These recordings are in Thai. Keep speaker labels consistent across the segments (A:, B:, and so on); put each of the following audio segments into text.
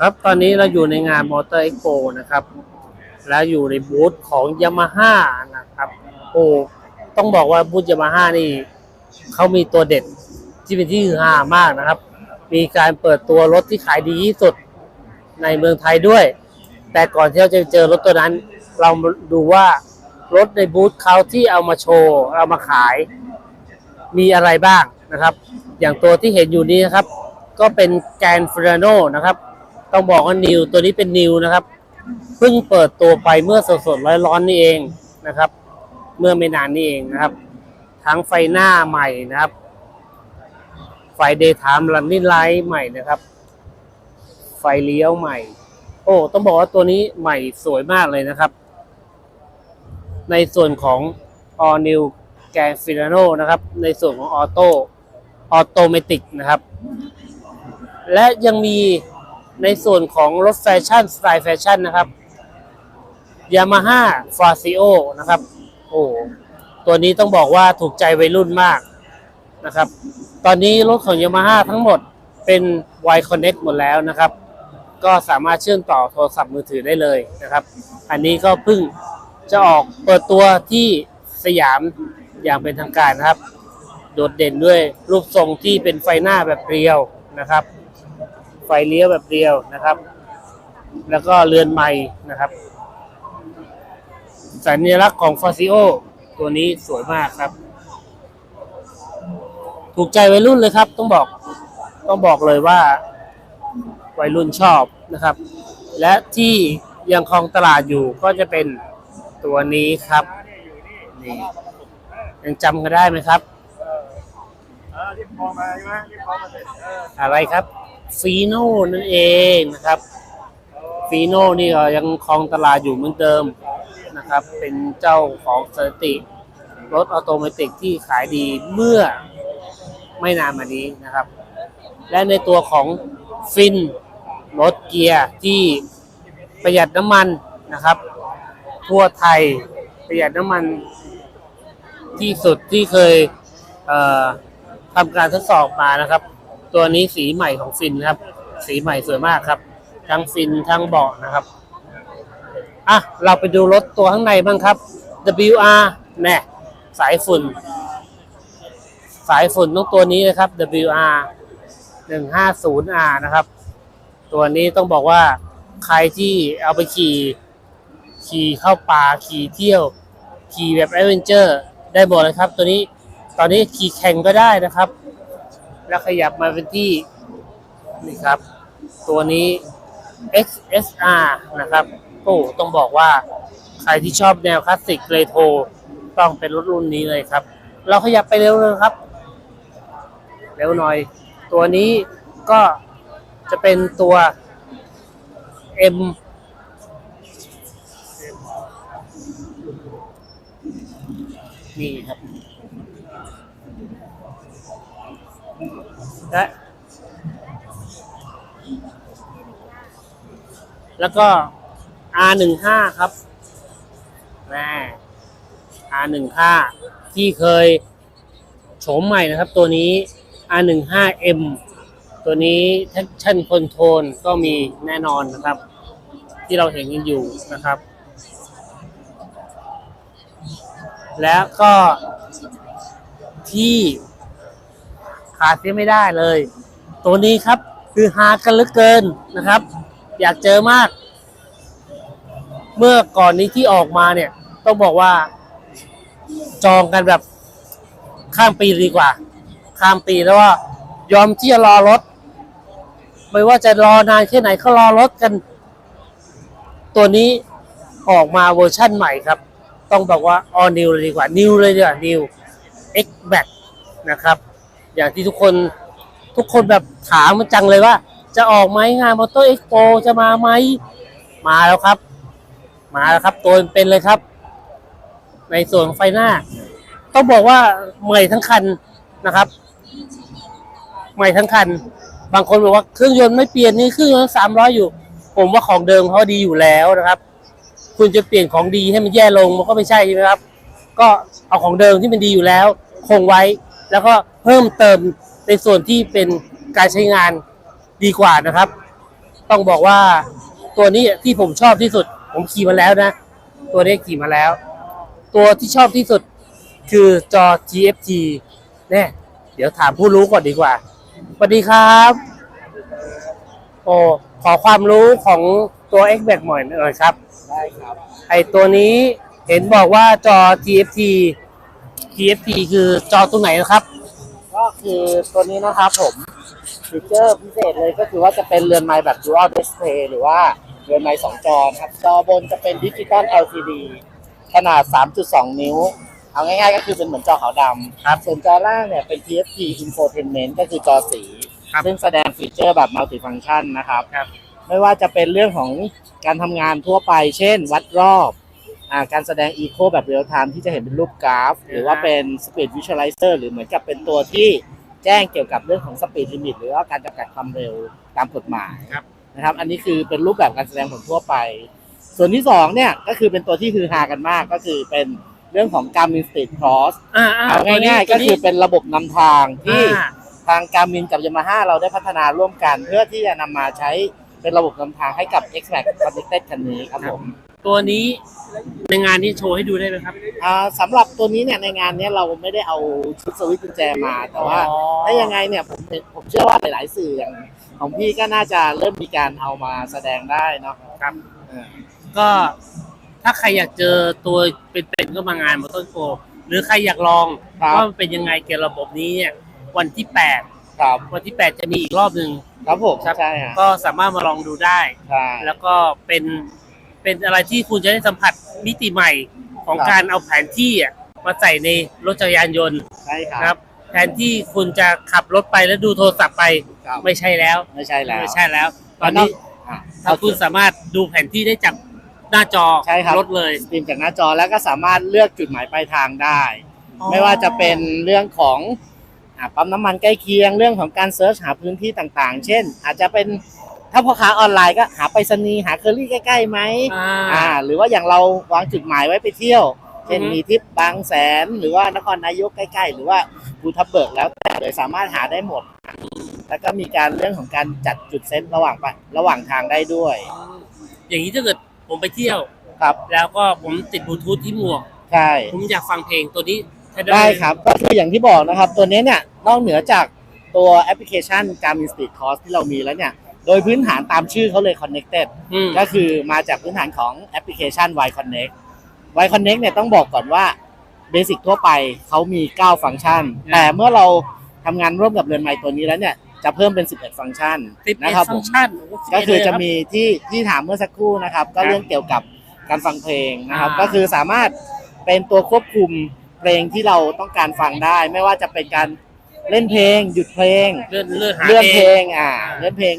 A: ครับตอนนี้เราอยู่ในงานมอเตอร์เอ็กโปนะครับ แล้วอยู่ในบูธของยามาฮ่านะครับโอ้ต้องบอกว่าบูธยามาฮ่านี่เขามีตัวเด็ดที่เป็นที่ฮือฮามากนะครับ มีการเปิดตัวรถที่ขายดีที่สุดในเมืองไทยด้วย แต่ก่อนที่เราจะเจอรถตัวนั้น เราดูว่ารถในบูธเขาที่เอามาโชว์เอามาขาย มีอะไรบ้างนะครับ อย่างตัวที่เห็นอยู่นี้นะครับ ก็เป็นแกนฟ r รโนนะครับ ต้องบอกว่านิวตัวนี้เป็นนิวนะครับ เพิ่งเปิดตัวไปเมื่อสดๆร้อนๆนี่เองนะครับ เมื่อไม่นานนี่เองนะครับ ทั้งไฟหน้าใหม่นะครับ ไฟเดย์ไทม์รันนิ่ไลท์ใหม่นะครับ ไฟเลี้ยวใหม่ โอ้ ต้องบอกว่าตัวนี้ใหม่สวยมากเลยนะครับ ในส่วนของ All New g a n f i l a n o นะครับ ในส่วนของออโต้ออโตเมติกนะครับ และยังมีในส่วนของรถแฟชั่นสไตล์แฟชั่นนะครับ Yamaha f a z i o นะครับ โอ้ตัวนี้ต้องบอกว่าถูกใจวัยรุ่นมากนะครับ ตอนนี้รถของ Yamaha ทั้งหมดเป็น Y Connect หมดแล้วนะครับ ก็สามารถเชื่อมต่อโทรศัพท์มือถือได้เลยนะครับ อันนี้ก็เพิ่งจะออกเปิดตัวที่สยามอย่างเป็นทางการนะครับ โดดเด่นด้วยรูปทรงที่เป็นไฟหน้าแบบเรียว นะครับ ไฟเลี้ยวแบบเรียวนะครับ แล้วก็เรือนไม้นะครับ สัญลักษณ์ของฟาซิโอตัวนี้สวยมากครับ ถูกใจวัยรุ่นเลยครับ ต้องบอกต้องบอกเลยว่าวัยรุ่นชอบนะครับ และที่ยังครองตลาดอยู่ก็จะเป็นตัวนี้ครับนี่ยังจำกันได้ไหมครับ
B: ออรีบพอมาใช่ไหมรีบพอมาเสร็จเออ
A: อะไรครับฟีโน่นั่นเองนะครับฟีโน่นี่ก็ยังครองตลาดอยู่เหมือนเดิมนะครับ เป็นเจ้าของสถิติรถออโตเมติกที่ขายดีเมื่อไม่นานมานี้นะครับ และในตัวของฟินรถเกียร์ที่ประหยัดน้ำมันนะครับ ทั่วไทยประหยัดน้ำมันที่สุดที่เคยเอ่อ ทำการทดสอบมานะครับ ตัวนี้สีใหม่ของฟินครับ สีใหม่สวยมากครับ ทั้งฟินทั้งเบาะนะครับอะเราไปดูรถตัวข้างในบ้างครับ WR แน่สายฝุ่น สายฝุ่นต้องตัวนี้นะครับ WR 150R นะครับ ตัวนี้ต้องบอกว่าใครที่เอาไปขี่ ขี่เข้าป่าขี่เที่ยว ขี่แบบแอดเวนเจอร์ ได้หมดเลยครับ ตัวนี้ ตอนนี้ขี่แข่งก็ได้นะครับ แล้วขยับมาเป็นที่นี่ครับ ตัวนี้ XSR นะครับโอ้ต้องบอกว่าใครที่ชอบแนวคลาสสิกเรโทรต้องเป็นรถรุ่นนี้เลยครับ เราขยับไปเร็วเลยครับ เร็วหน่อย ตัวนี้ก็จะเป็นตัว M นี่ครับ และแล้วก็ R15 ครับแม่ R15 ที่เคยโฉมใหม่นะครับตัวนี้ R15M ตัวนี้ Traction Control ก็มีแน่นอนนะครับ ที่เราเห็นกันอยู่นะครับ แล้วก็ที่ ขาดเสียไม่ได้เลย ตัวนี้ครับคือฮากันเหลือเกินนะครับ อยากเจอมาก เมื่อก่อนนี้ที่ออกมาเนี่ย ต้องบอกว่า จองกันแบบข้ามปีดีกว่า ข้ามปีแล้วว่ายอมที่จะรอรถ ไม่ว่าจะรอนานแค่ไหนเขารอรถกัน ตัวนี้ออกมาเวอร์ชั่นใหม่ครับ ต้องบอกว่า all new เลยดีกว่า new เลยดีกว่า new X back นะครับ อย่างที่ทุกคนทุกคนแบบถามมันจังเลยว่า จะออกไหมงานมอเตอร์เอ็กโปจะมาไหมมาแล้วครับ มาแล้วครับ ตัวเป็นเลยครับ ในส่วนไฟหน้า ต้องบอกว่าใหม่ทั้งคันนะครับ ใหม่ทั้งคัน บางคนบอกว่าเครื่องยนต์ไม่เปลี่ยนนี่เครื่องยนต์สามร้อยอยู่ ผมว่าของเดิมเขาดีอยู่แล้วนะครับ คุณจะเปลี่ยนของดีให้มันแย่ลงมันก็ไม่ใช่ใช่ไหมครับ ก็เอาของเดิมที่มันดีอยู่แล้ว คงไว้ แล้วก็เพิ่มเติมในส่วนที่เป็นการใช้งานดีกว่านะครับ ต้องบอกว่าตัวนี้ที่ผมชอบที่สุด ผมขี่มาแล้วนะ ตัวนี้ขี่มาแล้ว ตัวที่ชอบที่สุดคือจอ TFT แน่เดี๋ยวถามผู้รู้ก่อนดีกว่าสวัสดีครับ โอ้ขอความรู้ของตัว X b a c หน่อยหน่อยครับ
C: ได้ครับ
A: ไอตัวนี้เห็นบอกว่าจอ TFT TFT คือจอตรงไหนนะครับ
C: ก็คือตัวนี้นะครับผมฟีเจอร์พิเศษเลยก็คือว่าจะเป็นเรือนไม้แบบ Dual Display หรือว่าเรือนไม้สองจอนะครับ จอบนจะเป็นดิจิตอล LCD ขนาด 3.2 นิ้ว เอาง่ายๆ ก็คือเป็นเหมือนจอขาวดำครับ ส่วนจอล่างเนี่ยเป็น TFT Infotainment ก็คือจอสี
A: ครับ
C: ซึ่งแสดงฟีเจอร์แบบ Multifunction นะครับ
A: ครับ
C: ไม่ว่าจะเป็นเรื่องของการทำงานทั่วไป เช่น วัดรอบอ่า การแสดง Eco แบบเรียลไทม์ที่จะเห็นเป็นรูปกราฟ หรือว่าเป็น Speed Visualizer หรือเหมือนกับเป็นตัวที่แจ้งเกี่ยวกับเรื่องของ Speed Limit หรือว่าการจำกัดความเร็วตามกฎหมาย
A: ครับ
C: นะครับ อันนี้คือเป็นรูปแบบการแสดงผลทั่วไป ส่วนที่สองเนี่ยก็คือเป็นตัวที่ฮือฮากันมากก็คือเป็นเรื่องของ Garmin Street Cross
A: อ่าอ่า
C: เอาง่ายๆก็คือเป็นระบบนำทางที่
A: อ่า
C: ทางการมินกับยามาฮ่าเราได้พัฒนาร่วมกัน เพื่อที่จะนำมาใช้เป็นระบบนำทางให้กับ X Max Connected คันนี้ครับผม
A: ตัวนี้ในงานนี้โชว์ให้ดูได้ไหมครับ
C: อ่าสำหรับตัวนี้เนี่ยในงานเนี้ยเราไม่ได้เอาชุดสวิตช์กุญแจมา แต่ว่า
A: อ๋อ
C: ถ้ายังไงเนี่ยผมผมเชื่อว่าหลายๆสื่ออย่างของพี่ก็น่าจะเริ่มมีการเอามาแสดงได้เนาะ
A: ครับ
C: เออ
A: ก็ถ้าใครอยากเจอตัวเป็นๆก็มางานมอเตอร์โกหรือใครอยากลองว่ามันเป็นยังไงเกี่ยวกับระบบนี้เนี่ยวันที่
C: ครับ
A: 8 วันที่ 8 จะมีอีกรอบหนึ่ง
C: ครับผม
A: ครับ
C: ใช่ฮะ
A: ก็สามารถมาลองดูได้
C: ใช่
A: แล้วก็เป็น เป็นอะไรที่คุณจะได้สัมผัสมิติใหม่ของ
C: ครับ
A: การเอาแผนที่อะมาใส่ในรถจักรยานยนต์
C: ใช่ค
A: ค
C: รั
A: รับ บ แทนที่คุณจะขับรถไปแล้วดูโทรศัพท์ไป
C: ครับ
A: ไม่ใช่แล้ว
C: ไม่ใช่แล้ว
A: ไม่ใช่แล้ว ตอนนี้
C: อะ
A: ถ้าคุณสามารถดูแผนที่ได้จากหน้าจอ
C: ใช่ครับ
A: รถเลย
C: สตรีมจากหน้าจอแล้วก็สามารถเลือกจุดหมายปลายทางได้ไม่ว่าจะเป็นเรื่องของอ่าปั๊มน้ำมันใกล้เคียงเรื่องของการเซิร์ชหาพื้นที่ต่างๆ เช่น อาจจะเป็น ถ้าพ่อค้าออนไลน์ก็หาไปรษณีย์หาเคอรี่ใกล้ๆไหม
A: อ่า
C: อ่า หรือว่าอย่างเราวางจุดหมายไว้ไปเที่ยว เช่น
A: อือฮึ
C: มีทริปบางแสน หรือว่านครนายกใกล้ๆ หรือว่าภูทับเบิกแล้วแต่เลยสามารถหาได้หมด แล้วก็มีการเรื่องของการจัดจุดเซตระหว่างไประหว่างทางได้ด้วย
A: อย่างนี้ถ้าเกิดผมไปเที่ยว
C: ครับ
A: แล้วก็ผมติดบลูทูธที่หมวก
C: ใช่
A: ผมอยากฟังเพลงตัวนี้ใช้
C: ได้ครับ ก็คืออย่างที่บอกนะครับ ตัวนี้เนี่ยนอกเหนือจากตัวแอปพลิเคชัน Garmin Street Cross ที่เรามีแล้วเนี่ย โดยพื้นฐานตามชื่อเขาเลย Connected
A: อืม
C: ก็คือมาจากพื้นฐานของแอปพลิเคชัน Y Connect Y Connect เนี่ยต้องบอกก่อนว่าเบสิกทั่วไปเขามี 9 ฟังก์ชันแต่เมื่อเราทำงานร่วมกับเรือนไม้ตัวนี้แล้วเนี่ย จะเพิ่มเป็น 11 ฟังก์ชัน
A: ติด
C: นะ
A: เอ็
C: ครับ
A: ฟั
C: ผ
A: ง
C: ม
A: ก์ชัน
C: ก็คือจะมีที่ที่ถามเมื่อสักครู่นะครับ ก็เรื่องเกี่ยวกับการฟังเพลงนะครับ
A: อ่า
C: ก็คือสามารถเป็นตัวควบคุมเพลงที่เราต้องการฟังได้ ไม่ว่าจะเป็นการ เล่นเพลง หยุดเพลง
A: เลื่อนเลื่อนหา
C: เลื่อนเพลงอ่า
A: อ่า
C: เลื่อนเพลง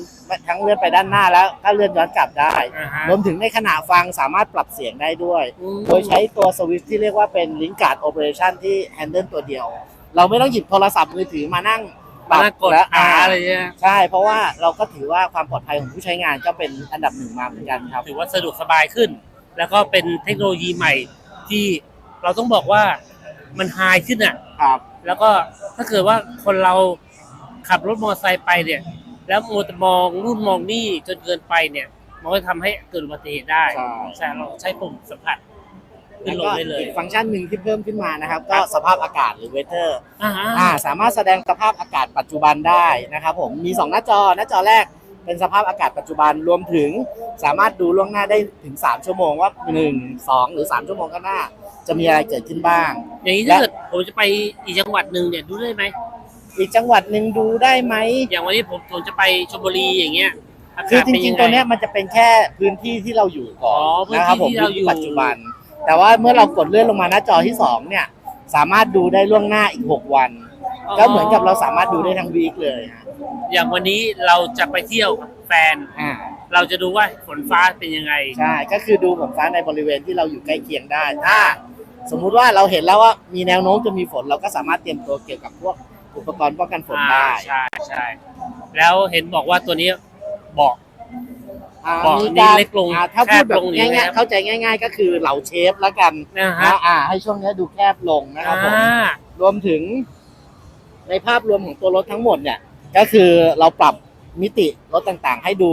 C: ทั้งเลื่อนไปด้านหน้าแล้วก็เลื่อนย้อนกลับได้
A: อ่าฮะ
C: รวมถึงในขณะฟังสามารถปรับเสียงได้ด้วย
A: อืม
C: โดยใช้ตัวสวิตช์ที่เรียกว่าเป็น Link Guard Operation ที่ handle ตัวเดียว เราไม่ต้องหยิบโทรศัพท์มือถือมานั่งป
A: มา
C: รับ
A: นั่งกด
C: และ
A: หาอะไรเงี้ย
C: ใช่ เพราะว่าเราก็ถือว่าความปลอดภัยของผู้ใช้งานก็เป็นอันดับหนึ่งมาเหมือนกันครับ
A: ถือว่าสะดวกสบายขึ้น แล้วก็เป็นเทคโนโลยีใหม่ที่เราต้องบอกว่ามันไฮขึ้นอะ
C: ครับ
A: แล้วก็ถ้าเกิดว่าคนเราขับรถมอเตอร์ไซค์ไปเนี่ย แล้วมัวแต่มองนู่นมองนี่จนเกินไปเนี่ย มันก็ทำให้เกิดอุบัติเหตุได้
C: ใช่
A: ใช่เราใช้ปุ่มสัมผัสขึ้
C: แล้
A: น
C: ว
A: ลง
C: ก็
A: ได้เลย
C: อีกฟังก์ชันหนึ่งที่เพิ่มขึ้นมานะครับ ก็สภาพอากาศหรือ weather
A: อ่า
C: อ่าสามารถแสดงสภาพอากาศปัจจุบันได้นะครับผมมี 2 หน้าจอหน้าจอแรกเป็นสภาพอากาศปัจจุบันรวมถึงสามารถดูล่วงหน้าได้ถึง 3 ชั่วโมงว่า 1 2 หรือ 3 ชั่วโมงข้างหน้า จะมีอะไรเกิดขึ้นบ้าง
A: อย่างนี้ถ้าเกิดผมจะไปอีกจังหวัดหนึ่งเนี่ยดูได้ไหม
C: อีกจังหวัดหนึ่งดูได้ไหม
A: อย่างวันนี้ผมผมจะไปชลบุรีอย่างเงี้ยอา
C: คือกา
A: ศ
C: จ
A: เป็น
C: ริ
A: ยังง
C: ๆ
A: ไง
C: ตัวเนี้ยมันจะเป็นแค่พื้นที่ที่เราอยู่ก่อน
A: อ๋อพื้นที่
C: นะครับผม
A: ที่เราอยู่
C: ปัจจุบัน แต่ว่าเมื่อเรากดเลื่อนลงมาหน้าจอที่สองเนี่ย สามารถดูได้ล่วงหน้าอีก6วันก็เหมือนกับเราสามารถดูได้ทั้งวีคเลยฮะ
A: อย่างวันนี้เราจะไปเที่ยวกับแฟน
C: อ่า
A: เราจะดูว่าฝนฟ้าเป็นยังไง
C: ใช่ก็คือดูฝนฟ้าในบริเวณที่เราอยู่ใกล้เคียงได้ถ้า สมมุติว่าเราเห็นแล้วว่ามีแนวโน้มจะมีฝน เราก็สามารถเตรียมตัวเกี่ยวกับพวกอุปกรณ์ป้องกันฝนได้
A: อ่าใช่ใช่แล้วเห็นบอกว่าตัวนี้บอก
C: อ่า
A: บอก
C: มี
A: นี่
C: การ
A: เล็กลง
C: อ่าถ้าพูด
A: แคบ
C: แบ
A: ล
C: บ
A: งอย่างนี้
C: ง่าย
A: นะ
C: ๆเข้าใจง่าย ๆ ก็คือเหลาเชฟแล้วกัน
A: นะฮะ
C: นะอ่าให้ช่วงนี้ดูแคบลงนะครับผม
A: อ่าร
C: วมถึงในภาพรวมของตัวรถทั้งหมดเนี่ย ก็คือเราปรับมิติรถต่างๆ ให้ดู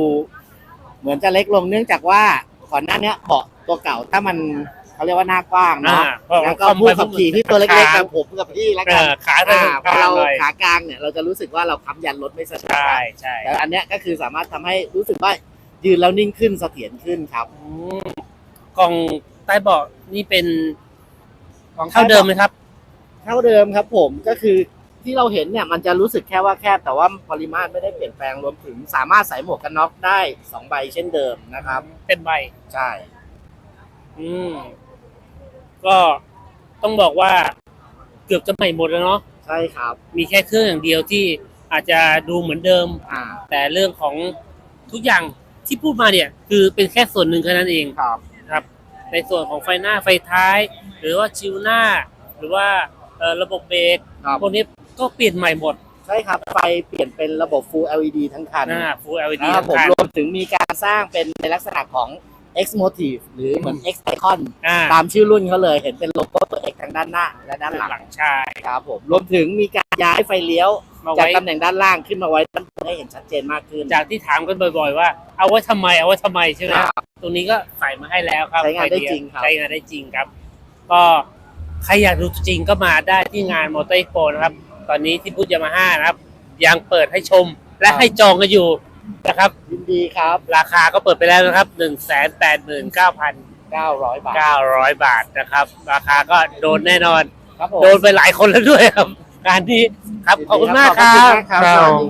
C: เหมือนจะเล็กลงเนื่องจากว่าก่อนหน้าเนี้ยเบาะตัวเก่าถ้ามัน เขาเรียกว่าหน้ากว้าง
A: อ่า
C: เนาะ
A: พอ
C: แล้วก็
A: เข้า
C: ผู้
A: ไป
C: ขับขี่ที่ตัวเล็ก
A: ขา
C: ๆแบบผมกับพี่แล้ว
A: เอ
C: กัน
A: อขาจะ
C: อ่า
A: ถึง
C: พอเรา
A: เลย
C: ขากลางเนี่ยเราจะรู้สึกว่าเราค้ำยันรถไม่สะดวก
A: ใช่ใช่
C: แต่อันเนี้ยก็คือสามารถทำให้รู้สึกว่ายืนแล้วนิ่งขึ้นเสถียรขึ้นครับ
A: อืมกล่องใต้เบาะนี่เป็นเท่าเดิมไหมครับ
C: เท่าเดิมครับผมก็คือที่เราเห็นเนี่ยมันจะรู้สึกแค่ว่าแคบแต่ว่าปริมาตรไม่ได้เปลี่ยนแปลงรวมถึงสามารถใส่หมวกกันน็อกได้สองใบเช่นเดิมนะครับ
A: เต็มใบ
C: ใช่
A: อืม ก็ต้องบอกว่าเกือบจะใหม่หมดแล้วเนาะ
C: ใช่ครับ
A: มีแค่เครื่องอย่างเดียวที่อาจจะดูเหมือนเดิม
C: อ่า
A: แต่เรื่องของทุกอย่างที่พูดมาเนี่ย คือเป็นแค่ส่วนหนึ่งแค่นั้นเอง
C: ครับ
A: ครับ ในส่วนของไฟหน้าไฟท้าย หรือว่าชิวหน้า หรือว่าเอ่อระบบเบรก
C: ครับ
A: พวกนี้ก็เปลี่ยนใหม่หมด
C: ใช่ครับ ไฟเปลี่ยนเป็นระบบ Full LED ทั้งคัน
A: หน้า Full LED
C: นะครับผม
A: ทั้งคัน
C: รวมถึงมีการสร้างเป็นในลักษณะของ X Motive หรือเหมือน X Icon
A: อ่า
C: ตามชื่อรุ่นเขาเลยเห็นเป็นโลโก้ตัว X ทางด้านหน้าและด้านหลัง
A: หลังชาย
C: ครับผมรวมถึงมีการย้ายไฟเลี้ยว
A: มา
C: จาก
A: ไว้
C: ตำแหน่งด้านล่างขึ้นมาไว้ด้านบนให้เห็นชัดเจนมากขึ้น
A: จากที่ถามกันบ่อยๆว่า เอาไว้ทำไมเอาไว้ทำไมใช่ไหม
C: ครับ
A: ตรงนี้ก็ใส่มาให้แล้วครับ
C: ใช้งานได้
A: ฟเย
C: จริงครับ
A: ใช้งานได้จริงครับ ก็ใครอยากดูจริงก็มาได้ที่งานมอเตอร์โปนะครับ ตอนนี้ที่พุทธยามาฮ่านะครับ ยังเปิดให้ชมและให้จองกันอยู่ นะครับ
C: ยินดีครับ
A: ราคาก็เปิดไปแล้วนะครับหนึ่งแสนแปดหมื่นเก้าพัน
C: 900 บาท
A: เก้าร้อยบาทนะครับ ราคาก็โดนแน่นอน
C: ครับผม
A: โดนไปหลายคนแล้วด้วยครับ การนี้ครับขอบคุณมากครั
C: ขอบ
A: บ
C: คุณมากครับสวัสดี